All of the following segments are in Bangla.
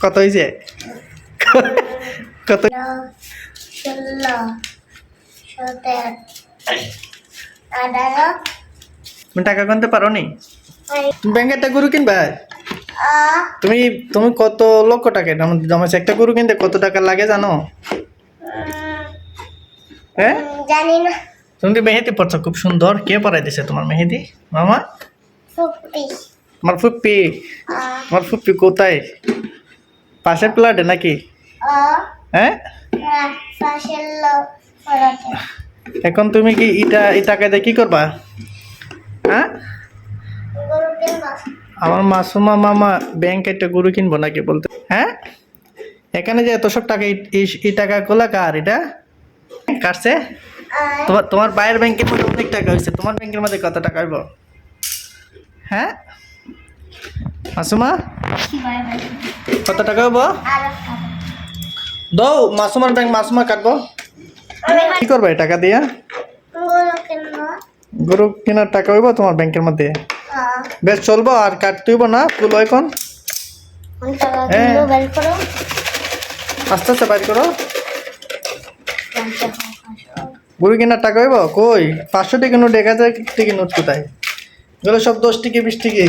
কত হয়েছে? কত? ষোলো তুমি টাকা গুনতে পারো নি ব্যাংকে একটা গরু কিনবা? তুমি তুমি কত লক্ষ টাকা? জমা- জমাইছো একটা গরু কিনতে কত টাকা লাগে জানো? হ্যাঁ? জানি না তুমি তো মেহেদি পড়ছো খুব সুন্দর। কে পড়াই দিছে তোমার মেহেদি? মামা? ফুপি। তোমার ফুপ্পি তোমার ফুপ্পি কোথায়? পাশের প্লাটে নাকি? হ্যাঁ এখন তুমি কি ইটা এই টাকা দিয়ে কি করবা? হ্যাঁ আমার মাসুমা মামা ব্যাংক একটা গরু কিনবো নাকি বলতে? হ্যাঁ? এখানে যে এত সব টাকা এই- এই টাকা গুলা কার এটা? কাটছে? তোমার তোমার বাইরের ব্যাংকের মধ্যে অনেক টাকা হয়েছে। তোমার ব্যাংকের মধ্যে কত টাকা হইব? হ্যাঁ? মাসুমা? কত টাকা আর দৌ মাসুমার ব্যাংক, মাসুমা কাটবো। কি করবে টাকা দিয়া? গরু কেনার টাকা হইব তোমার ব্যাংকের মধ্যে? বেশ, চলবো, আর কাটতে হইব না, তুলো এখন। আস্তে আস্তে বাইর করো। গরু কেনার টাকা হইব? কই? পাঁচশো টাকা নোট, এক হাজার টাকা নোট কোথায়? এগুলো সব দশ টিকি, বিশ টিকি।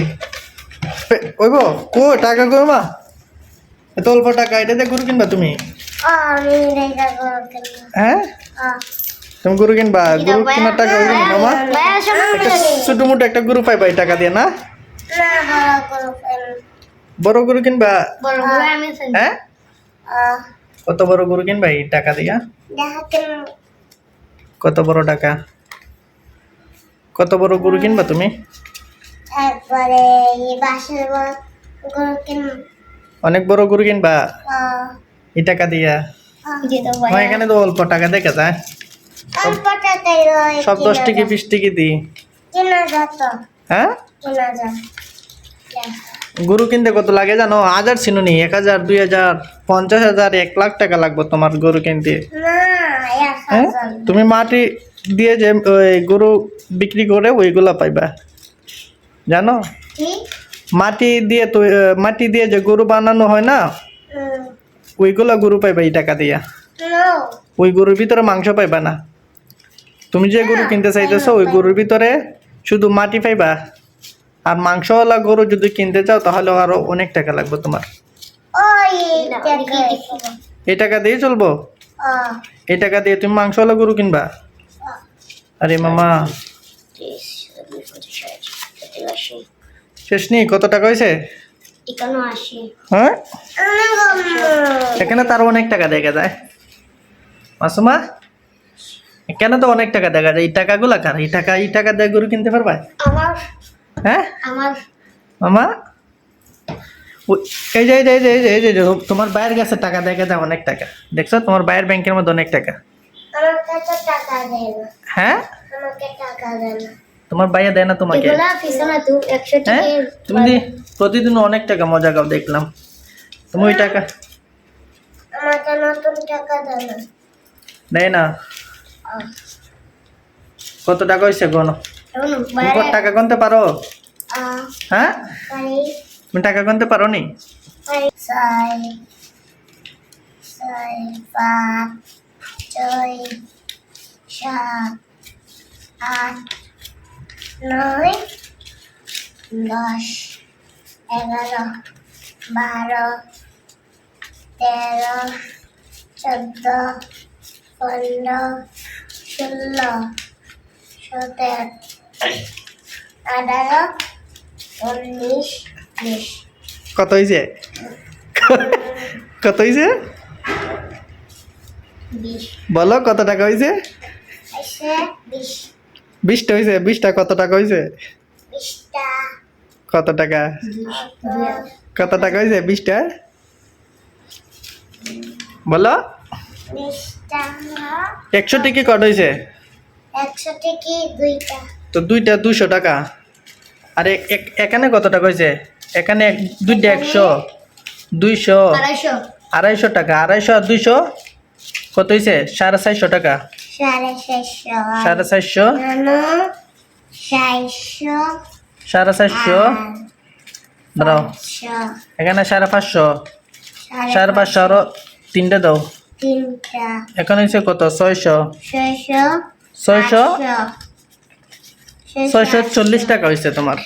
পে- হইব কই টাকা কইবা এত অল্প টাকা এটা দিয়ে গরু কিনবা তুমি? আ আমি রেখা গরু কিনবো। হ্যাঁ? আ তুমি গরু কিনবা? গরু কেনার টাকা হইব না মামা ভাই শোনো একটা ছোট মোটো একটা গরু পাইবা এই টাকা দিয়ে না? না বড় গরু কিনবো বড় গরু কিনবা? বড় গরু আমি কিনবো। হ্যাঁ? আ কত বড় গরু কিনবা এই টাকা দিয়া? দেখা কিনবো। কত বড় টাকা? কত বড় গরু কিনবা তুমি? বাসের বড় গরু কিনবো অনেক বড় গরু কিনবা? এই টাকা দিয়া? এখানে তো অল্প টাকা দেখা যায় অল্প টাকাই সব দশ টিকি বিশ টিকি দিই কেনা যত হ্যাঁ? কেনা যা। গরু কিনতে কত লাগে জানো? হাজার ছিল নি এক হাজার দুই হাজার পঞ্চাশ হাজার এক লাখ টাকা লাগবে তোমার গরু কিনতে। হ্যাঁ? তুমি মাটি দিয়ে যে ওই গরু বিক্রি করে ওইগুলা পাইবা। জানো? মাটি দিয়ে তো মাটি দিয়ে যে গরু বানানো হয় না? ওইগুলা গরু পাইবা এই টাকা দিয়া। ওই গরুর ভিতরে মাংস পাইবা না। তুমি যে গরু কিনতে চাইতেছো ওই গরুর ভিতরে শুধু মাটি পাইবা। আর মাংসওয়ালা গরু যদি কিনতে চাও তাহলে আরও অনেক টাকা লাগবে তোমার। এই টাকা দিয়ে চলবো? এই টাকা দিয়ে তুমি মাংসওয়ালা গরু কিনবা? আরে মামা। শেষ নেই কত টাকা হয়েছে? হ্যাঁ? এখানে তার অনেক টাকা দেখা যায়। মাসুমা এখানে তো অনেক টাকা দেখা যায়। এই টাকাগুলা কার? এই টাকা এই টাকা দিয়ে গরু কিনতে পারবা? হ্যাঁ? মামা? এই যে এই যে এই যে এই যে তোমার বাইরের কাছে টাকা দেখা যায় অনেক টাকা। দেখছ তোমার বাইরের ব্যাংকের মধ্যে অনেক টাকা। হ্যাঁ? তোমার বাইরে দেয় না তোমাকে? হ্যাঁ? তুমি প্রতিদিন অনেক টাকা মজা খাও দেখলাম। তুমি ওই টাকা আমাকে নতুন টাকা দেয় না? কত টাকা হয়েছে গণ? শোনো, তুমি কত টাকা গুনতে পারো? হ্যাঁ? তুমি টাকা গুনতে পারো নি? ছয় সাত আট নয় দশ এগারো বারো তেরো চোদ্দ পনেরো ষোলো সতেরো আঠারো উনিশ বিশ। কত হয়েছে কত হয়েছে বলো কত টাকা হয়েছে বিশ। বিশটা হয়েছে বিশটা কত টাকা হয়েছে কত টাকা? কত টাকা হয়েছে বিশটা? বলো। একশো টিকি কত হয়েছে তো দুইটা দুশো টাকা। আর এখানে কত টাকা হয়েছে এখানে দুইটা একশো। দুইশো। আড়াইশো। আড়াইশো টাকা। আড়াইশো আর দুইশো কত হয়েছে সাড়ে চারশো টাকা। সাড়ে চারশো। সাড়ে চারশো। দাঁড়াও। এখানে সাড়ে পাঁচশো। সাড়ে পাঁচশো আরও তিনটে দাও। এখন হয়েছে কত? ছয়শো। ছয়শো। ছয়শো? চল্লিশ টাকা হয়েছে তোমার।